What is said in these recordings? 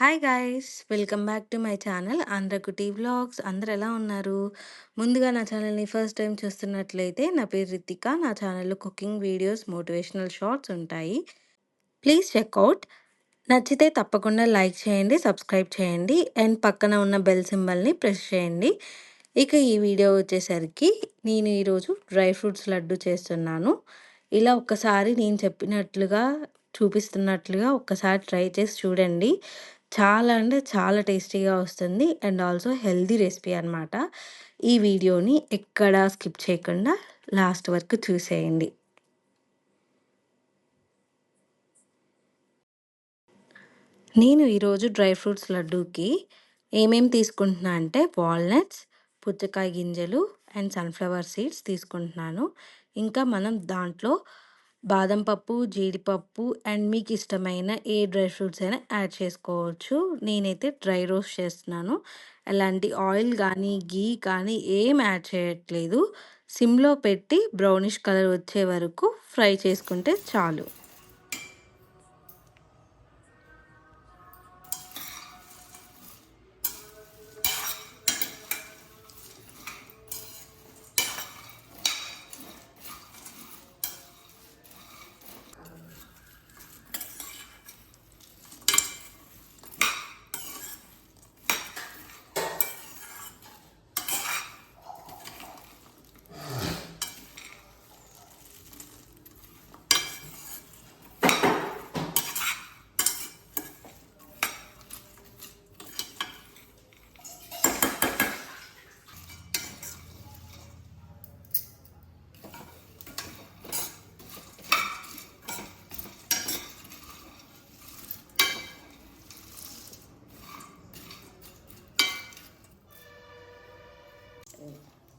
Hi guys welcome back to my channel Andhrakuti vlogs అందరు ఎలా ఉన్నారు? ముందుగా నా ఛానల్ని ఫస్ట్ టైం చూస్తున్నట్లయితే నా పేరు రితిక నా ఛానల్లో కుకింగ్ వీడియోస్ మోటివేషనల్ షార్ట్స్ ఉంటాయి. ప్లీజ్ చెక్అవుట్ నచ్చితే తప్పకుండా లైక్ చేయండి సబ్స్క్రైబ్ చేయండి అండ్ పక్కన ఉన్న బెల్ సింబల్ని ప్రెస్ చేయండి. ఇక ఈ వీడియో వచ్చేసరికి నేను ఈరోజు డ్రై ఫ్రూట్స్ లడ్డు చేస్తున్నాను. ఇలా ఒక్కసారి నేను చెప్పినట్లుగా చూపిస్తున్నట్లుగా ఒక్కసారి ట్రై చేసి చూడండి. చాలా అంటే చాలా టేస్టీగా వస్తుంది. అండ్ ఆల్సో హెల్దీ రెసిపీ అనమాట ఈ వీడియోని ఎక్కడా స్కిప్ చేయకుండా లాస్ట్ వరకు చూసేయండి. నేను ఈరోజు డ్రై ఫ్రూట్స్ లడ్డూకి ఏమేమి తీసుకుంటున్నా అంటే వాల్నట్స్ పుచ్చకాయ గింజలు అండ్ సన్ఫ్లవర్ సీడ్స్ తీసుకుంటున్నాను. ఇంకా మనం దాంట్లో బాదం పప్పు జీడిపప్పు అండ్ మీకు ఇష్టమైన ఏ డ్రై ఫ్రూట్స్ అయినా యాడ్ చేసుకోవచ్చు. నేనైతే డ్రై రోస్ట్ చేస్తున్నాను. ఎలాంటి ఆయిల్ కానీ గీ కానీ ఏం యాడ్ చేయట్లేదు. సిమ్లో పెట్టి బ్రౌనిష్ కలర్ వచ్చే వరకు ఫ్రై చేసుకుంటే చాలు.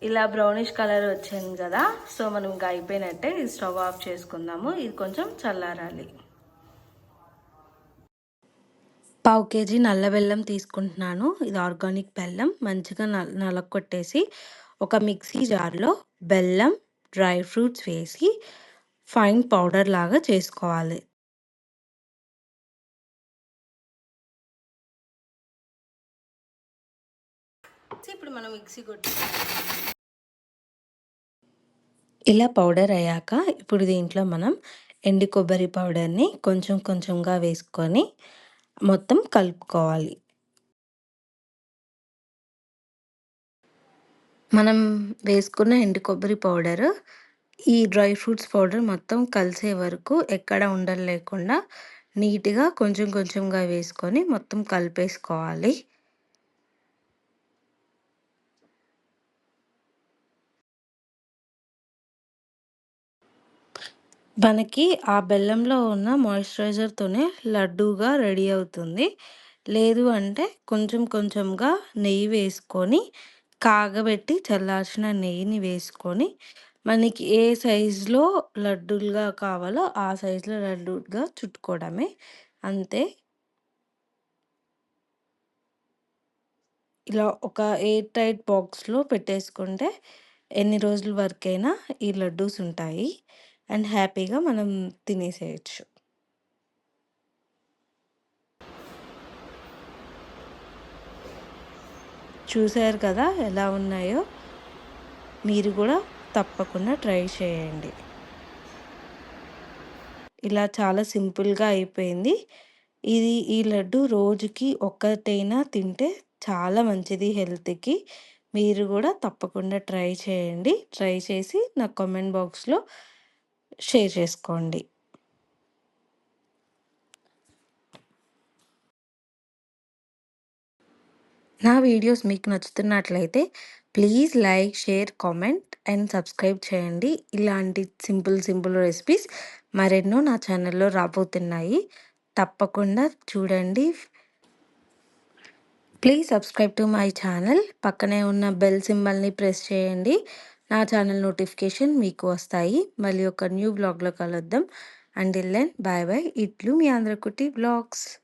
ఇలా బ్రౌనిష్ కలర్ వచ్చింది కదా సో మనం ఇంకా అయిపోయినట్టే ఇది స్టవ్ ఆఫ్ చేసుకుందాము. ఇది కొంచెం చల్లారాలి. పావు కేజీ నల్ల బెల్లం తీసుకుంటున్నాను. ఇది ఆర్గానిక్ బెల్లం. మంచిగా నల కొట్టేసి ఒక మిక్సీ జార్లో బెల్లం డ్రై ఫ్రూట్స్ వేసి ఫైన్ పౌడర్ లాగా చేసుకోవాలి. ఇప్పుడు మనం మిక్సీ కొట్టి ఇలా పౌడర్ అయ్యాక ఇప్పుడు దీంట్లో మనం ఎండి కొబ్బరి పౌడర్ని కొంచెం కొంచెంగా వేసుకొని మొత్తం కలుపుకోవాలి. మనం వేసుకున్న ఎండు కొబ్బరి పౌడర్ ఈ డ్రై ఫ్రూట్స్ పౌడర్ మొత్తం కలిసే వరకు ఎక్కడ ఉండలేకుండా నీట్గా కొంచెం కొంచెంగా వేసుకొని మొత్తం కలిపేసుకోవాలి. మనకి ఆ బెల్లంలో ఉన్న మాయిశ్చరైజర్తోనే లడ్డూగా రెడీ అవుతుంది. లేదు అంటే కొంచెం కొంచెంగా నెయ్యి వేసుకొని కాగబెట్టి చల్లార్చిన నెయ్యిని వేసుకొని మనకి ఏ సైజులో లడ్డూలుగా కావాలో ఆ సైజులో లడ్డూగా చుట్టుకోవడమే. అంతే. ఇలా ఒక ఎయిర్ టైట్ బాక్స్లో పెట్టేసుకుంటే ఎన్ని రోజుల వరకైనా ఈ లడ్డూస్ ఉంటాయి. అండ్ హ్యాపీగా మనం తినేసేయచ్చు. చూసారు కదా ఎలా ఉన్నాయో? మీరు కూడా తప్పకుండా ట్రై చేయండి. ఇలా చాలా సింపుల్గా అయిపోయింది. ఇది ఈ లడ్డు రోజుకి ఒక్కటైనా తింటే చాలా మంచిది హెల్త్కి. మీరు కూడా తప్పకుండా ట్రై చేయండి. ట్రై చేసి నా కామెంట్ బాక్స్లో షేర్ చేసుకోండి. నా వీడియోస్ మీకు నచ్చుతున్నట్లయితే please like share comment and subscribe చేయండి. ఇలాంటి సింపుల్ సింపుల్ రెసిపీస్ మరెన్నో నా ఛానల్లో రాబోతున్నాయి. తప్పకుండా చూడండి. Please subscribe to my channel. పక్కనే ఉన్న బెల్ సింబల్ని ప్రెస్ చేయండి. నా ఛానల్ నోటిఫికేషన్ మీకు వస్తాయి. మళ్ళీ ఒక న్యూ బ్లాగ్లో కలుద్దాం. అండ్ దెన్ బాయ్ బాయ్ ఇట్లు మీ ఆంధ్రకుటి బ్లాగ్స్.